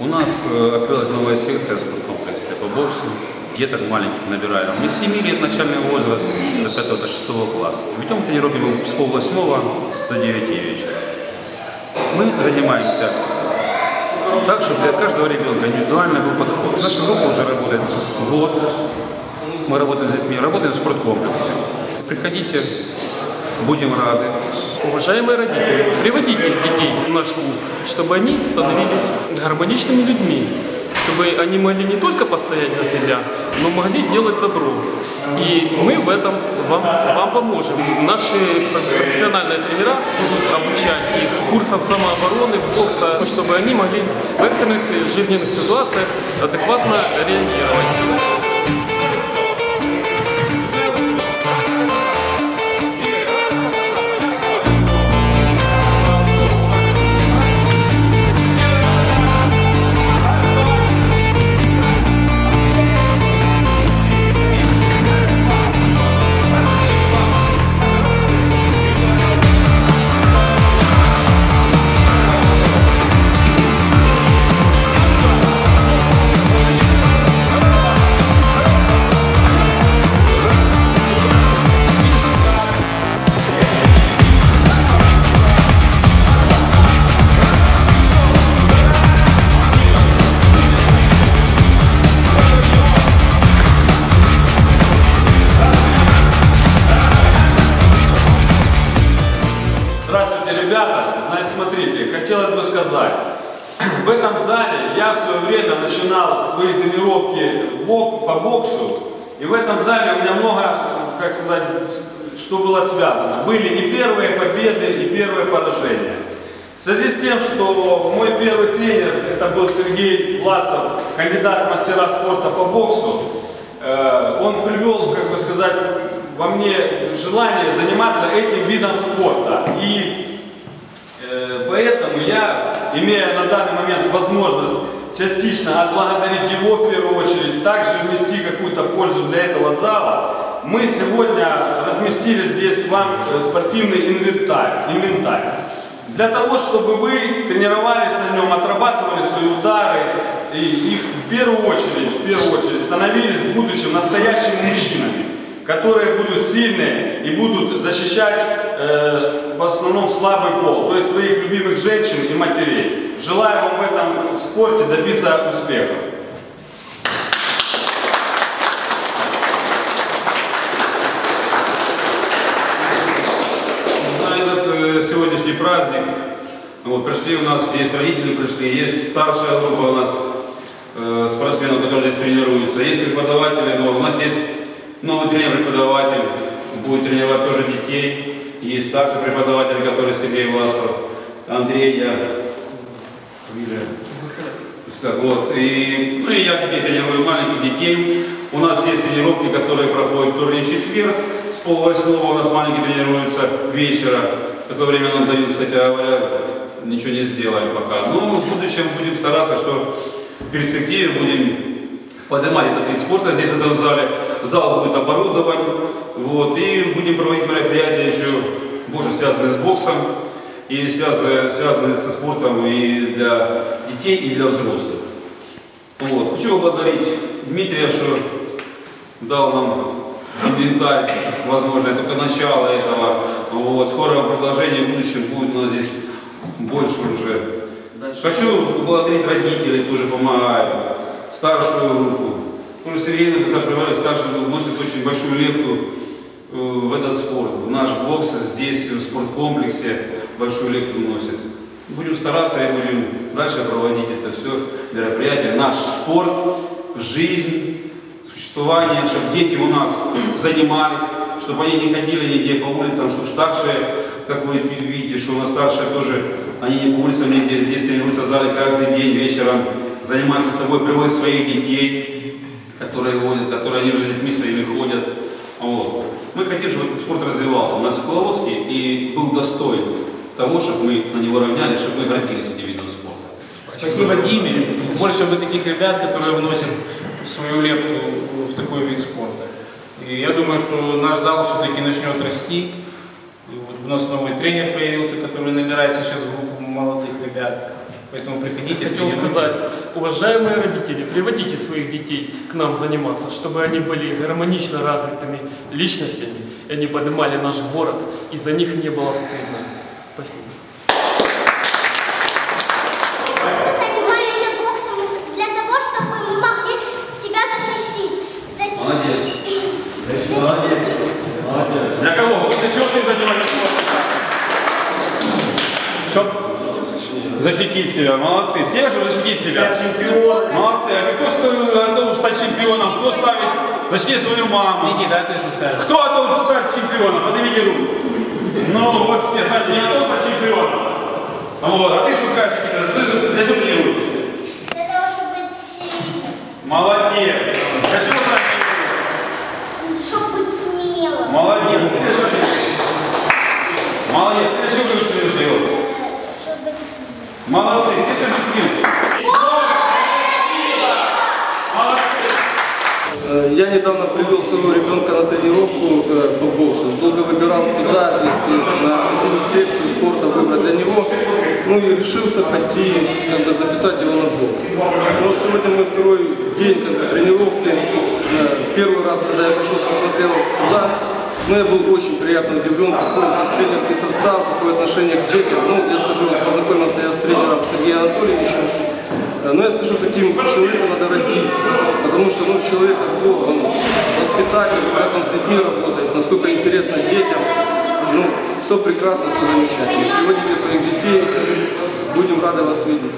У нас э, открылась новая секция в спорткомплексе по боксу. Деток маленьких набираем. Мы с 7 лет начальный возраст до 5 до 6 класса. Ведем тренировки с полвосьмого до 9 вечера. Мы занимаемся так, чтобы для каждого ребенка индивидуально был подход. Наша группа уже работает год. Мы работаем с детьми, работаем в спорткомплексе. Приходите, будем рады. Уважаемые родители, приводите детей в наш клуб, чтобы они становились гармоничными людьми, чтобы они могли не только постоять за себя, но могли делать добро. И мы в этом вам, вам поможем. Наши профессиональные тренера будут обучать их курсам самообороны, бокса, чтобы они могли в экстренных жизненных ситуациях адекватно реагировать. Ребята! Значит, смотрите, хотелось бы сказать, в этом зале я в свое время начинал свои тренировки по боксу, и в этом зале у меня много, как сказать, что было связано. Были и первые победы, и первые поражения. В связи с тем, что мой первый тренер, это был Сергей Власов, кандидат мастера спорта по боксу, э, он привел, как бы сказать, во мне желание заниматься этим видом спорта. И поэтому я, имея на данный момент возможность частично отблагодарить его в первую очередь, также внести какую-то пользу для этого зала, мы сегодня разместили здесь вам спортивный инвентарь. инвентарь. Для того, чтобы вы тренировались на нем, отрабатывали свои удары и, и в первую очередь, в первую очередь становились в будущем настоящими мужчинами, которые будут сильные и будут защищать э, в основном слабый пол, то есть своих любимых женщин и матерей. Желаю вам в этом спорте добиться успеха. На этот э, сегодняшний праздник вот, пришли у нас, есть родители пришли, есть старшая группа у нас э, спортсменов, которые здесь тренируются, есть преподаватели, но у нас есть новый тренер-преподаватель, будет тренировать тоже детей, есть старший преподаватель, который Сергей Власов, Андрей, я? Так, вот, и, ну и я теперь тренирую маленьких детей. У нас есть тренировки, которые проходят вторник четверг. С полвосьмого у нас маленькие тренируются вечера. Такое время нам дают, кстати говоря, ничего не сделаем пока. Но в будущем будем стараться, что в перспективе будем поднимать этот вид спорта здесь, в этом зале. Зал будет оборудован. Вот, и будем проводить мероприятия еще больше связанные с боксом и связанные, связанные со спортом и для детей, и для взрослых. Вот. Хочу поблагодарить Дмитрия, что дал нам инвентарь, возможно, это только начало этого. Вот. Скоро продолжение в будущем будет у нас здесь больше уже. Хочу поблагодарить родителей, тоже помогают, старшую группу. Тоже Сергей Саша Привалик, старший вносит очень большую лепту э, в этот спорт. В наш бокс здесь, в спорткомплексе, большую лепту вносит. Будем стараться и будем дальше проводить это все мероприятие, наш спорт в жизнь, существование, чтобы дети у нас занимались, чтобы они не ходили нигде по улицам, чтобы старшие, как вы видите, что у нас старшие тоже, они не по улицам нигде, здесь тренируются в зале каждый день вечером, занимаются собой, приводят своих детей, которые водят, которые они же с детьми своими ходят. Вот. Мы хотим, чтобы этот спорт развивался у нас и был достоин того, чтобы мы на него равнялись, чтобы мы гордились этим видом спорта. Спасибо Диме. Больше бы таких ребят, которые вносят свою лепту в такой вид спорта. И я думаю, что наш зал все-таки начнет расти. И вот у нас новый тренер появился, который набирает сейчас группу молодых ребят. Поэтому приходите, Хотел сказать, уважаемые родители, приводите своих детей к нам заниматься, чтобы они были гармонично развитыми личностями, и они поднимали наш город, и за них не было стыдно. Спасибо. Мы занимаемся боксом из- для того, чтобы мы могли себя защитить. Защитить. Защитить. Для кого? После чего ты занимаешься спортом? Чтоб защитить себя. Молодцы. Все же защитить себя. Молодцы. А кто готов стать чемпионом? Кто ставит? Защити свою маму. Никита, а ты что скажешь? Кто готов стать чемпионом? Поднимите руку. Ну, вот все, смотрите, не готов стать чемпионом. Вот, а ты что скажешь, Никита? Что ты, для чего тренируешься? Для того, чтобы быть сильным. Молодец. Для чего стать Чтобы быть смелым. Молодец. Ты для чего? Молодец. Ты для чего тренируешься? Чтобы быть смелым. Молодцы, все все объяснили. Э, Я недавно привел своего ребенка на тренировку э, по боксу. Долго выбирал, куда отвезти, на какую секцию спорта выбрать для него. Ну и решился пойти, как бы записать его на бокс. Вот сегодня мой второй день как бы, тренировки. Э, Первый раз, когда я пришел, посмотрел сюда, ну, я был очень приятно удивлен, какой здесь тренерский состав, какое отношение к детям. Ну, я скажу, познакомился я с тренером Сергеем Анатольевичем. Э, Но я скажу, таким человеком надо родиться, потому что ну, человек как воспитатель, как он с детьми работает, насколько интересно детям. Ну, все прекрасно, все замечательно. Приводите своих детей, будем рады вас видеть.